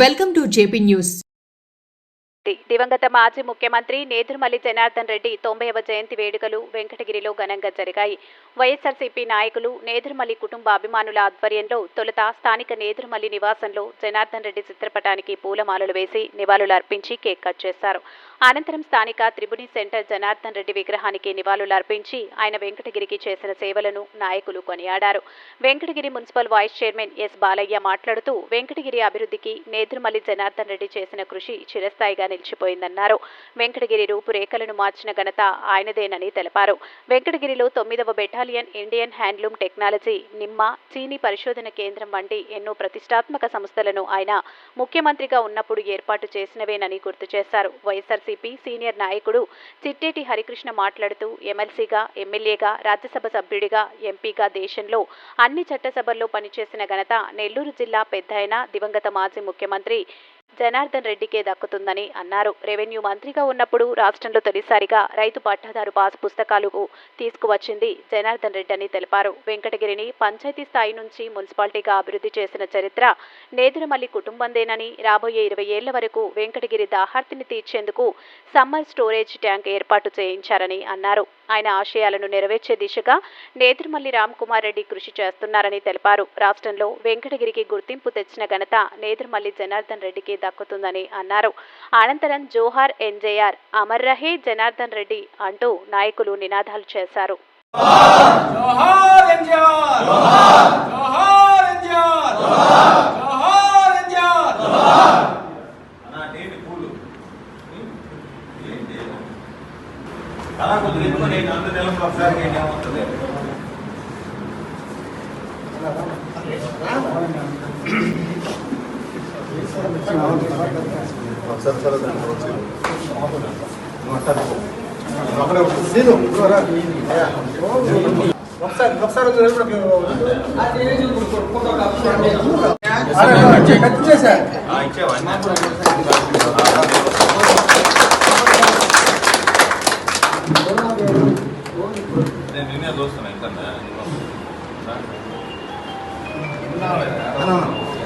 Welcome to JP news. దివంగత మాజీ ముఖ్యమంత్రి నేదురుమల్లి జనార్దన్ రెడ్డి తొంభైవ జయంతి వేడుకలు వెంకటగిరిలో ఘనంగా జరిగాయి. వైఎస్ఆర్సీపీ నాయకులు నేదురుమల్లి కుటుంబ అభిమానుల ఆధ్వర్యంలో తొలుత స్థానిక నేదురుమల్లి నివాసంలో జనార్దన్ రెడ్డి చిత్రపటానికి పూలమాలలు వేసి నివాళులు అర్పించి కేక్ కట్ చేశారు. అనంతరం స్థానిక త్రిబుని సెంటర్ జనార్దన్ రెడ్డి విగ్రహానికి నివాళులు అర్పించి ఆయన వెంకటగిరికి చేసిన సేవలను నాయకులు కొనియాడారు. Venkatagiri municipal vice chairman S Balayya మాట్లాడుతూ వెంకటగిరి అభివృద్ధికి నేదురుమల్లి జనార్దన్ రెడ్డి చేసిన కృషి చిరస్థాయిగా నిలిచిపోయిందన్నారు. వెంకటగిరి రూపురేఖలను మార్చిన ఘనత ఆయనదేనని తెలిపారు. వెంకటగిరిలో తొమ్మిదవ బెటాలియన్ ఇండియన్ హ్యాండ్లూమ్ టెక్నాలజీ నిమ్మ చీనీ పరిశోధన కేంద్రం వంటి ఎన్నో ప్రతిష్టాత్మక సంస్థలను ఆయన ముఖ్యమంత్రిగా ఉన్నప్పుడు ఏర్పాటు చేసినవేనని గుర్తు చేశారు. వైఎస్ఆర్సీపీ సీనియర్ నాయకుడు చిట్టేటి హరికృష్ణ మాట్లాడుతూ ఎమ్మెల్సీగా ఎమ్మెల్యేగా రాజ్యసభ సభ్యుడిగా ఎంపీగా దేశంలో అన్ని చట్టసభల్లో పనిచేసిన ఘనత నెల్లూరు జిల్లా పెద్దయిన దివంగత మాజీ ముఖ్యమంత్రి జనార్దన్ రెడ్డికే దక్కుతుందని అన్నారు. రెవెన్యూ మంత్రిగా ఉన్నప్పుడు రాష్ట్రంలో తొలిసారిగా రైతు పట్టాదారు పాస్ పుస్తకాలకు తీసుకువచ్చింది జనార్దన్ రెడ్డి అని తెలిపారు. వెంకటగిరిని పంచాయతీ స్థాయి నుంచి మున్సిపాలిటీగా అభివృద్ధి చేసిన చరిత్ర నేదురమల్లి కుటుంబందేనని రాబోయే ఇరవై ఏళ్ళ వరకు వెంకటగిరి దాహార్తిని తీర్చేందుకు సమ్మర్ స్టోరేజ్ ట్యాంక్ ఏర్పాటు చేయించారని అన్నారు. ఆయన ఆశయాలను నెరవేర్చే దిశగా నేదురుమల్లి రామ్కుమార్ రెడ్డి కృషి చేస్తున్నారని తెలిపారు. రాష్ట్రంలో వెంకటగిరికి గుర్తింపు తెచ్చిన ఘనత నేదురుమల్లి జనార్దన్ రెడ్డికి దక్కుతుందని అన్నారు. అనంతరం జోహార్ ఎన్జేఆర్ అమర్ రహే జనార్దన్ రెడ్డి అంటూ నాయకులు నినాదాలు చేశారు. అలా కొద్దిగా ఎక్కువ నేను అంత నెలకు ఒకసారి నేను ఏమవుతుంది? ఒకసారి ఒకసారి కట్ చేశా ఆ, ఇచ్చావా అన్నా? నేను నిన్నే చూస్తున్నా ఎంత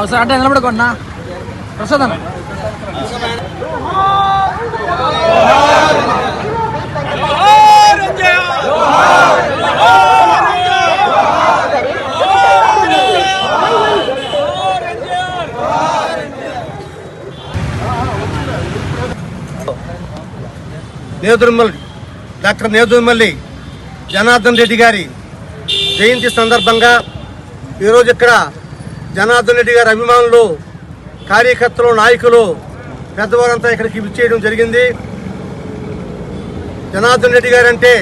అవసరం అంటే నిలబడుకోండి ప్రసాద్. అన్న డాక్టర్ నేదురుమల్లి జనార్దన్ రెడ్డి గారి జయంతి సందర్భంగా ఈరోజు ఇక్కడ జనార్దన్ రెడ్డి గారి అభిమానులు కార్యకర్తలు నాయకులు పెద్దవారంతా ఇక్కడికి విచ్చేయడం జరిగింది. జనార్దన్ రెడ్డి గారు అంటే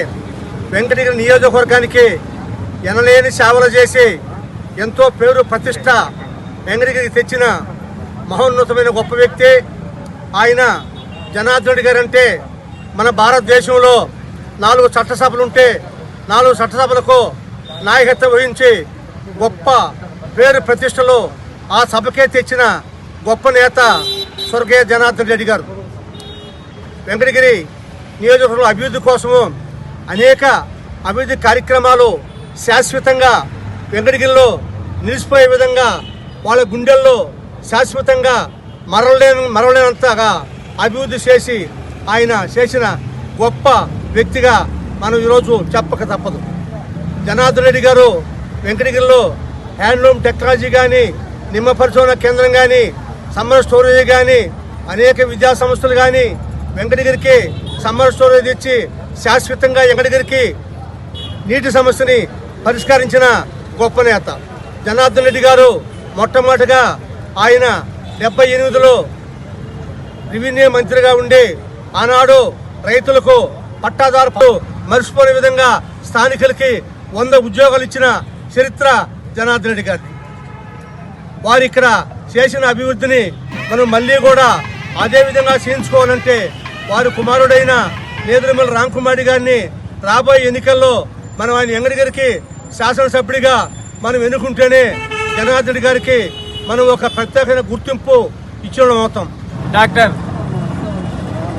వెంకటగిరి నియోజకవర్గానికి ఎనలేని సేవలు చేసి ఎంతో పేరు ప్రతిష్ట వెంకటగిరికి తెచ్చిన మహోన్నతమైన గొప్ప వ్యక్తి. ఆయన జనార్దన్ రెడ్డి గారు అంటే మన భారతదేశంలో నాలుగు చట్టసభలు ఉంటే నాలుగు చట్టసభలకు నాయకత్వం వహించి గొప్ప పేరు ప్రతిష్టలు ఆ సభకే తెచ్చిన గొప్ప నేత స్వర్గీయ జనార్దన్ రెడ్డి గారు. వెంకటగిరి నియోజకవర్గం అభివృద్ధి కోసము అనేక అభివృద్ధి కార్యక్రమాలు శాశ్వతంగా వెంకటగిరిలో నిలిచిపోయే విధంగా వాళ్ళ గుండెల్లో శాశ్వతంగా మరవలేని మరవలేనంతగా అభివృద్ధి చేసి ఆయన చేసిన గొప్ప వ్యక్తిగా మనం ఈరోజు చెప్పక తప్పదు. జనార్దన్ రెడ్డి గారు వెంకటగిరిలో హ్యాండ్లూమ్ టెక్నాలజీ కానీ నిమ్మ పరిశోధన కేంద్రం కానీ సమ్మర్ స్టోరేజ్ కానీ అనేక విద్యా సంస్థలు కానీ వెంకటగిరికి సమ్మర్ స్టోరేజ్ ఇచ్చి శాశ్వతంగా వెంకటగిరికి నీటి సమస్యని పరిష్కరించిన గొప్ప నేత. జనార్దన్ రెడ్డి గారు మొట్టమొదటిగా ఆయన డెబ్బై ఎనిమిదిలో రెవెన్యూ మంత్రిగా ఉండి ఆనాడు రైతులకు పట్టాదారు మర్చిపోయే విధంగా స్థానికులకి వంద ఉద్యోగాలు ఇచ్చిన చరిత్ర జనార్దన్ రెడ్డి గారిని వారు ఇక్కడ చేసిన అభివృద్ధిని మనం మళ్ళీ కూడా అదే విధంగా చేయించుకోవాలంటే వారి కుమారుడైన నేదురుమల రామ్కుమారి గారిని రాబోయే ఎన్నికల్లో మనం ఆయన ఎంగడి గారికి శాసనసభ్యుడిగా మనం ఎన్నుకుంటేనే జనార్దన్ గారికి మనం ఒక ప్రత్యేకమైన గుర్తింపు ఇచ్చిన అవుతాం డాక్టర్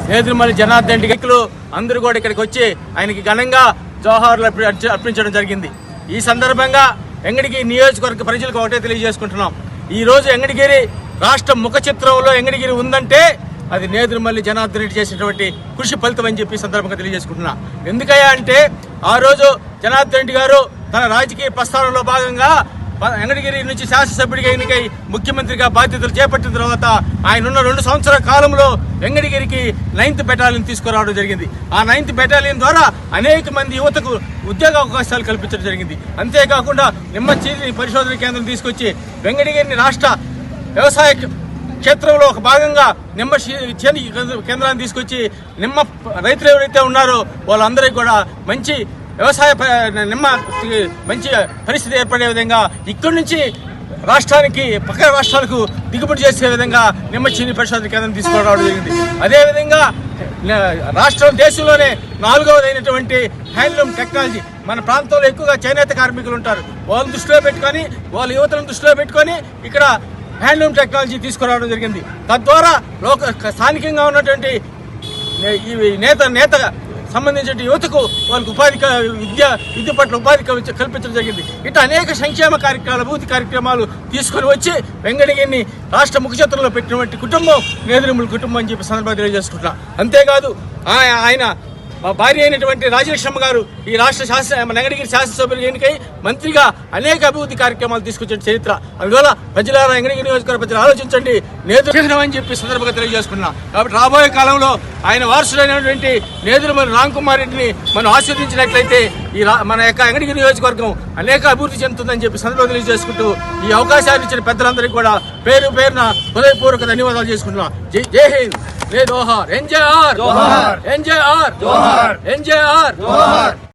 నేదురుమల్లి జనార్దన్ రెడ్డి అందరూ కూడా ఇక్కడికి వచ్చి ఆయనకి ఘనంగా జవహర్లు అర్పించడం జరిగింది. ఈ సందర్భంగా ఎంగడికి నియోజకవర్గ ప్రజలకు ఒకటే తెలియజేసుకుంటున్నాం. ఈరోజు ఎంగడిగిరి రాష్ట్ర ముఖ చిత్రంలో ఎంగడిగిరి ఉందంటే అది నేదురుమల్లి జనార్దన్ రెడ్డి చేసినటువంటి కృషి ఫలితం అని చెప్పి సందర్భంగా తెలియజేసుకుంటున్నా. ఎందుకయ్యా అంటే ఆ రోజు జనార్దన్ రెడ్డి గారు తన రాజకీయ ప్రస్థానంలో భాగంగా వెంకటగిరి నుంచి శాసనసభ్యుడిగా ఎన్నికై ముఖ్యమంత్రిగా బాధ్యతలు చేపట్టిన తర్వాత ఆయన ఉన్న రెండు సంవత్సరాల కాలంలో వెంకటగిరికి నైన్త్ బెటాలియన్ తీసుకురావడం జరిగింది. ఆ నైన్త్ బెటాలియన్ ద్వారా అనేక మంది యువతకు ఉద్యోగ అవకాశాలు కల్పించడం జరిగింది. అంతేకాకుండా నిమ్మచీని పరిశోధన కేంద్రం తీసుకొచ్చి వెంకటగిరిని రాష్ట్ర వ్యవసాయ క్షేత్రంలో ఒక భాగంగా నిమ్మ చేని కేంద్రాన్ని తీసుకొచ్చి నిమ్మ రైతులు ఎవరైతే ఉన్నారో వాళ్ళందరికీ కూడా మంచి వ్యవసాయ నిమ్మ మంచి పరిస్థితి ఏర్పడే విధంగా ఇక్కడి నుంచి రాష్ట్రానికి పక్క రాష్ట్రాలకు దిగుబడి చేసే విధంగా నిమ్మ చీని పరిశోధన కేంద్రం తీసుకురావడం జరిగింది. అదేవిధంగా రాష్ట్రం దేశంలోనే నాలుగవదైనటువంటి హ్యాండ్లూమ్ టెక్నాలజీ. మన ప్రాంతంలో ఎక్కువగా చేనేత కార్మికులు ఉంటారు. వాళ్ళని దృష్టిలో పెట్టుకొని వాళ్ళ యువతను దృష్టిలో పెట్టుకొని ఇక్కడ హ్యాండ్లూమ్ టెక్నాలజీ తీసుకురావడం జరిగింది. తద్వారా లోక స్థానికంగా ఉన్నటువంటి ఈ నేత నేత సంబంధించిన యువతకు వాళ్ళకు ఉపాధి క- విద్య విద్య పట్ల ఉపాధి కల్పించడం జరిగింది. ఇట్లా అనేక సంక్షేమ కార్యక్రమాలు అభివృద్ధి కార్యక్రమాలు తీసుకొని వచ్చి వెంగళగిరిని రాష్ట్ర ముఖచిత్రంలో పెట్టినటువంటి కుటుంబం నేదురుముల కుటుంబం అని చెప్పి సందర్భంగా తెలియజేసుకుంటున్నా. అంతేకాదు ఆయన మా భార్య అయినటువంటి రాజలక్ష్మ గారు ఈ రాష్ట్ర శాసన మన శాసనసభ్యులు ఎన్నికై మంత్రిగా అనేక అభివృద్ధి కార్యక్రమాలు తీసుకొచ్చిన చరిత్ర. అందువల్ల ప్రజలారా నంగడిగిరి నియోజకవర్గ ప్రజలు ఆలోచించండి. నేతృత్వం అని చెప్పి సందర్భంగా తెలియజేసుకున్నా. కాబట్టి రాబోయే కాలంలో ఆయన వారసుడైనటువంటి నేదురుమల్లి రామ్ కుమార్ రెడ్డిని మనం ఆస్వాదించినట్లయితే ఈ రా- మన యొక్క అంగడిగిరి నియోజకవర్గం అనేక అభివృద్ధి చెందుతుందని చెప్పి సందర్భంగా తెలియజేసుకుంటూ ఈ అవకాశాన్ని ఇచ్చిన పెద్దలందరికీ కూడా పేరు పేరున హృదయపూర్వక ధన్యవాదాలు చేసుకుంటున్నాం. జై జై హింద్! జోహార్. ఎన్జేఆర్ ఎన్జేఆర్ ఎన్జేఆర్